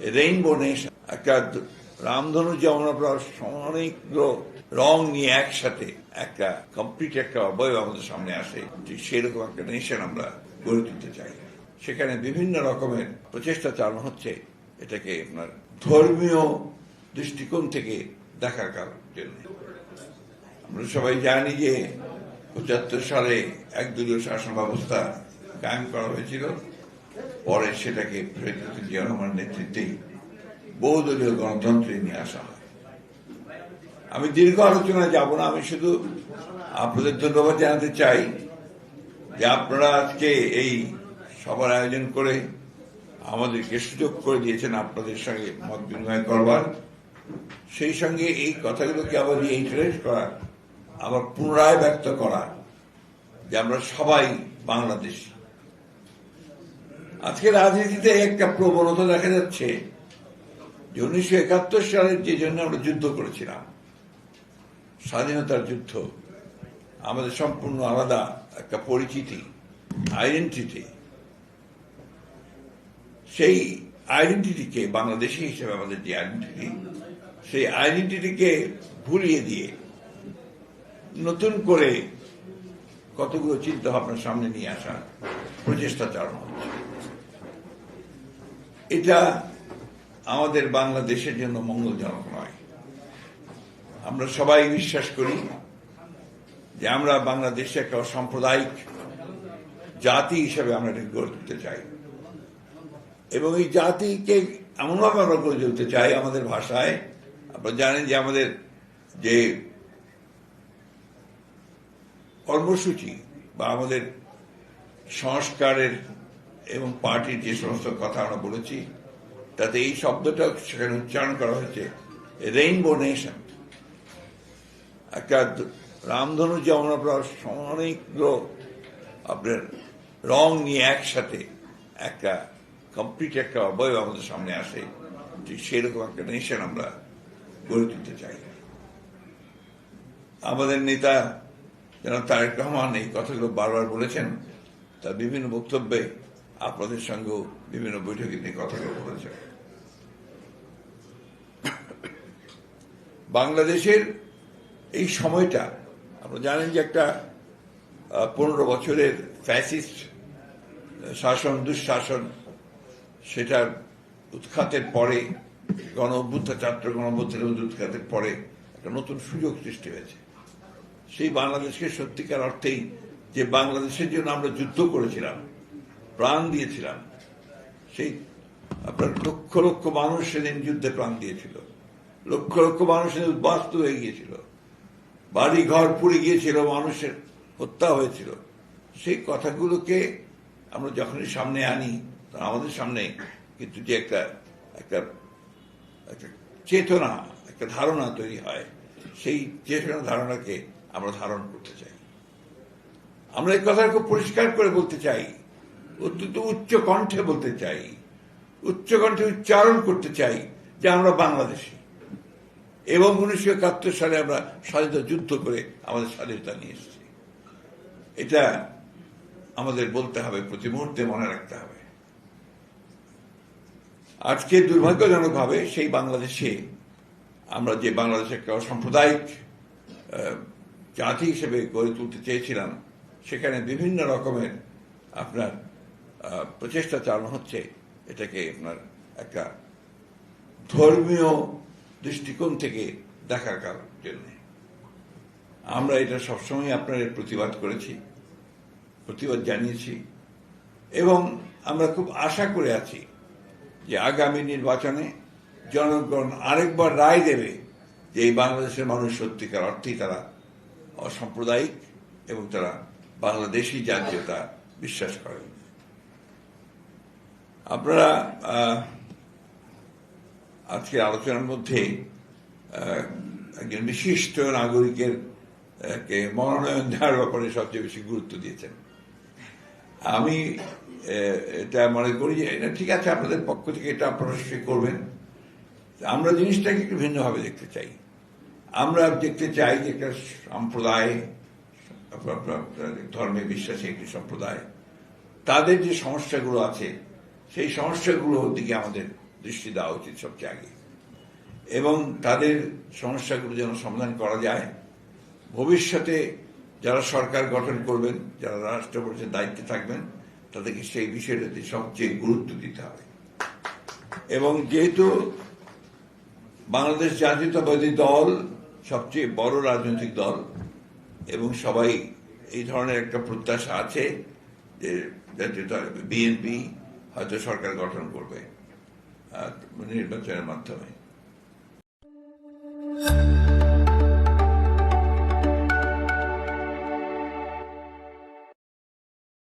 Rainbow nation একটা রামধনু যেমন আমরা অনেকগুলো রং নিয়ে একসাথে একটা কমপ্লিট একটা অবয়ব আমাদের সামনে আসে, ঠিক সেরকম একটা নেশন আমরা গড়ে তুলতে চাই। সেখানে বিভিন্ন রকমের প্রচেষ্টা চালানো হচ্ছে, এটাকে আপনার ধর্মীয় দৃষ্টিকোণ থেকে দেখার কারণ আমরা সবাই জানি যে পঁচাত্তর সালে এক একদলীয় শাসন ব্যবস্থা কায়েম করা হয়েছিল। পরে সেটাকে ফেরত রহমান নেতৃত্বেই বহুদলীয় গণতন্ত্রে নিয়ে আসা হয়। আমি দীর্ঘ আলোচনায় যাব না, আমি শুধু আপনাদের ধন্যবাদ জানাতে চাই যে আপনারা আজকে এই সভার আয়োজন করে আমাদেরকে সুযোগ করে দিয়েছেন আপনাদের সঙ্গে মত বিনিময় করবার। সেই সঙ্গে এই কথাগুলোকে আবার রিইন্টারেট করা আবার পুনরায় ব্যক্ত করা যে আমরা সবাই বাংলাদেশি। আজকে রাজনীতিতে একটা প্রবণতা দেখা যাচ্ছে। যে উনিশশো একাত্তর সালের যে জন্য আমরা যুদ্ধ করেছিলাম, স্বাধীনতার যুদ্ধ, আমাদের সম্পূর্ণ আলাদা একটা পরিচিতি আইডেন্টিটি সেই আইডেন্টিটিকে বাংলাদেশি হিসেবে আমাদের যে আইডেন্টিটি সেই আইডেন্টিটিকে ভুলিয়ে দিয়ে নতুন করে কতগুলো চিন্তা ভাবনা সামনে নিয়ে আসার প্রচেষ্টা চালানো হচ্ছে। এটা আমাদের বাংলাদেশের জন্য মঙ্গলজনক নয়। আমরা সবাই বিশ্বাস করি যে আমরা বাংলাদেশে একটা সাম্প্রদায়িক জাতি হিসেবে আমরা এটা গড়ে তুলতে চাই। এবং এই জাতিকে এমনভাবে আমরা গড়ে তুলতে চাই আমাদের ভাষায়। আপনারা জানেন যে আমাদের যে কর্মসূচি বা আমাদের সংস্কারের এবং পার্টির যে সমস্ত কথা আমরা বলেছি, তাতে এই শব্দটা সেখানে উচ্চারণ করা হয়েছে রেইনবো নেশন একটা রামধনু যেমন আমরা অনেকগুলো আপনার রং নিয়ে একসাথে একটা কমপ্লিট একটা অবয়ব আমাদের সামনে আসে, ঠিক সেরকম একটা নেশন আমরা গড়ে তুলতে চাই। আমাদের নেতা যেন তারেক রহমান এই কথাগুলো বারবার বলেছেন, তার বিভিন্ন বক্তব্যে আপনাদের সঙ্গেও বিভিন্ন বৈঠকে নিয়ে কথাগুলো বলেছেন বাংলাদেশের এই সময়টা, আপনারা জানেন যে একটা পনেরো বছরের ফ্যাসিস্ট শাসন, দুঃশাসন, সেটার উৎখাতের পরে, গণ অভ্যুত্থান, ছাত্র গণ উৎখাতের পরে একটা নতুন সুযোগ সৃষ্টি হয়েছে। সেই বাংলাদেশকে সত্যিকার অর্থেই যে বাংলাদেশের জন্য আমরা যুদ্ধ করেছিলাম প্রাণ দিয়েছিলাম। সেই আপনার লক্ষ লক্ষ মানুষ সেদিন যুদ্ধে প্রাণ দিয়েছিল। লক্ষ লক্ষ মানুষ উদ্বাস্ত হয়ে গিয়েছিল। বাড়ি ঘর পুড়ে গিয়েছিল, মানুষের হত্যা হয়েছিল। সেই কথাগুলোকে আমরা যখনই সামনে আনি আমাদের সামনে কিন্তু যে একটা একটা একটা চেতনা, একটা ধারণা তৈরি হয়, সেই চেতনা ধারণাকে আমরা ধারণ করতে চাই। আমরা এই কথা খুব পরিষ্কার করে বলতে চাই। অত্যন্ত উচ্চ কণ্ঠে বলতে চাই। উচ্চ কণ্ঠে উচ্চারণ করতে চাই যে আমরা বাংলাদেশি। এবং উনিশশো একাত্তর সালে আমরা স্বাধীনতা যুদ্ধ করে আমাদের স্বাধীনতা নিয়ে এসেছি। এটা আমাদের বলতে হবে প্রতি মুহূর্তে মনে রাখতে হবে। আজকে দুর্ভাগ্যজনকভাবে সেই বাংলাদেশে আমরা যে বাংলাদেশে একটা সাম্প্রদায়িক আহ, জাতি হিসেবে গড়ে তুলতে চেয়েছিলাম সেখানে বিভিন্ন রকমের আপনার প্রচেষ্টা চালানো হচ্ছে এটাকে আপনার একটা ধর্মীয় দৃষ্টিকোণ থেকে দেখার জন্য। আমরা এটা সবসময় আপনার প্রতিবাদ করেছি, প্রতিবাদ জানিয়েছি এবং আমরা খুব আশা করে আছি যে আগামী নির্বাচনে জনগণ আরেকবার রায় দেবে যে এই বাংলাদেশের মানুষ সত্যিকার অর্থেই তারা অসাম্প্রদায়িক এবং তারা বাংলাদেশি জাতীয়তা বিশ্বাস করেন। আপনারা আজকের আলোচনার মধ্যে একজন বিশিষ্ট নাগরিকের কে মনোনয়ন দেওয়ার ব্যাপারে সবচেয়ে বেশি গুরুত্ব দিয়েছেন। আমি এটা মনে করি যে, এটা ঠিক আছে, আপনাদের পক্ষ থেকে এটা আপনারা নিশ্চয়ই করবেন। আমরা জিনিসটাকে একটু ভিন্নভাবে দেখতে চাই। আমরা দেখতে চাই যে একটা সম্প্রদায় ধর্মে বিশ্বাসী একটি সম্প্রদায়, তাদের যে সমস্যাগুলো আছে সেই সমস্যাগুলোর দিকে আমাদের দৃষ্টি দেওয়া উচিত সবচেয়ে আগে। এবং তাদের সমস্যাগুলো যেন সমাধান করা যায়। ভবিষ্যতে যারা সরকার গঠন করবেন, যারা রাষ্ট্র পরিষদের দায়িত্বে থাকবেন, তাদেরকে সেই বিষয়টাতে সবচেয়ে গুরুত্ব দিতে হবে। এবং যেহেতু বাংলাদেশ জাতীয়তাবাদী দল সবচেয়ে বড় রাজনৈতিক দল, এবং সবাই এই ধরনের একটা প্রত্যাশা আছে যে জাতীয়তা, বিএনপি হয়তো সরকার গঠন করবে নির্বাচনের মাধ্যমে।